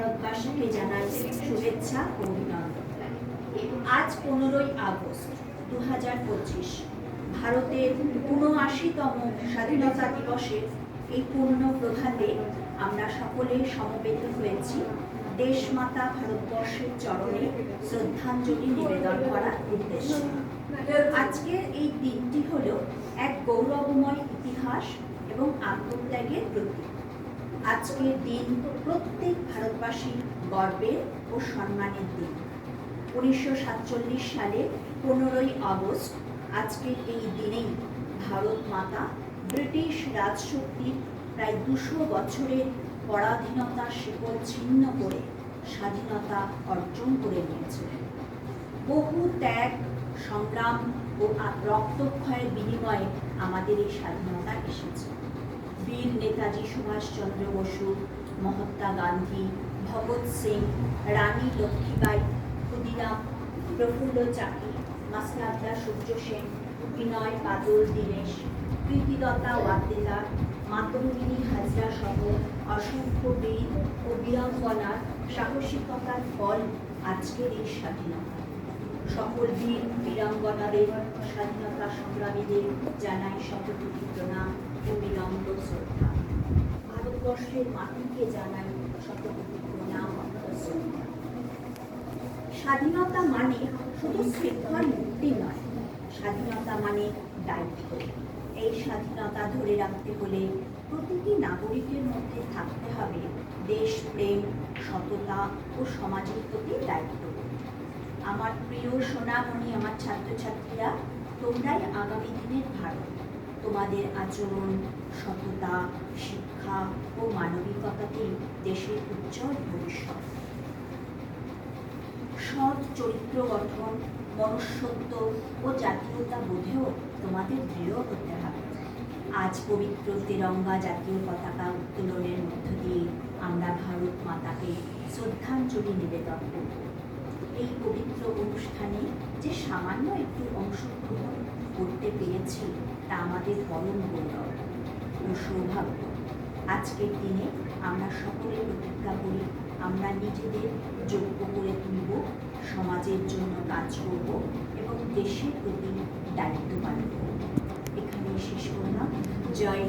ভারতবাসীকে জানাই শুভেচ্ছা ও অভিনন্দন। আজ পনেরোই আগস্ট দু হাজার পঁচিশ, ভারতের ঊনআশিতম স্বাধীনতা দিবসের এই পূর্ণ প্রভাতে আমরা সকলে সমবেত হয়েছি দেশমাতা ভারতবর্ষের চরণে শ্রদ্ধাঞ্জলি নিবেদন করার উদ্দেশ্যে। আজকের এই দিনটি হল এক গৌরবময় ইতিহাস এবং আত্মত্যাগের প্রতীক। আজকের দিন প্রত্যেক ভারতবাসীর গর্বের ও সম্মানের দিন। উনিশশো সাতচল্লিশ সালে পনেরোই আগস্ট, আজকের এই দিনেই ভারত মাতা ব্রিটিশ রাজশক্তির প্রায় দুশো বছরের পরাধীনতা শিকল ছিন্ন করে স্বাধীনতা অর্জন করে নিয়েছিলেন বহু ত্যাগ, সংগ্রাম ও রক্তক্ষয়ের বিনিময়ে আমাদের এই স্বাধীনতা এসেছে। বীর নেতাজি সুভাষচন্দ্র বসু, মহাত্মা গান্ধী, ভগৎ সিং, রানী লক্ষ্মীবাই ক্ষুদিরাম, প্রফুল্ল চাকি মাসলাবদা সূর্য সেন, বিনয় বাদল দীনেশ প্রীতিলতা ওয়াদ্দেদার, মাতঙ্গিনী হাজরা সহ অসংখ্য বীর ও বীরাঙ্গনার সাহসিকতার ফল আজকের এই স্বাধীনতা। সকল বীর বীরাঙ্গনাদের স্বাধীনতা সংগ্রামীদের জানাই শতকোটি প্রণাম ও বিনম্র শ্রদ্ধা মাটিকে জানাই শতকোটি স্বাধীনতা মানে শুধু শৃঙ্খল মুক্তি নয়, স্বাধীনতা মানে দায়িত্ব। এই স্বাধীনতা ধরে রাখতে হলে প্রতিটি নাগরিকের মধ্যে থাকতে হবে দেশপ্রেম সততা ও সমাজের প্রতি দায়িত্ব। আমার প্রিয় সোনামণি, আমার ছাত্রছাত্রীরা, তোমরাই আগামী দিনের ভারত। তোমাদের আচরণ, সততা, শিক্ষা ও মানবিকতাতেই দেশের উজ্জ্বল ভবিষ্যৎ। সৎ চরিত্র গঠন, মনুষ্যত্ব ও জাতীয়তা বোধেও তোমাদের দৃঢ় হতে হবে। আজ পবিত্র তিরঙ্গা জাতীয় পতাকা উত্তোলনের মধ্য দিয়ে আমরা ভারত মাতাকে শ্রদ্ধাঞ্জলি নিবেদন করব। এই পবিত্র অনুষ্ঠানে যে সামান্য একটু অংশগ্রহণ পেরেছি তা আমাদের পরম গৌরব ও সৌভাগ্য। আজকের দিনে আমরা সকলে প্রতিজ্ঞা করি, আমরা নিজেদের যোগ্য করে তুলব, সমাজের জন্য কাজ করব এবং দেশের প্রতি দায়িত্ব পালন করব। এখানে শেষ করলাম। জয়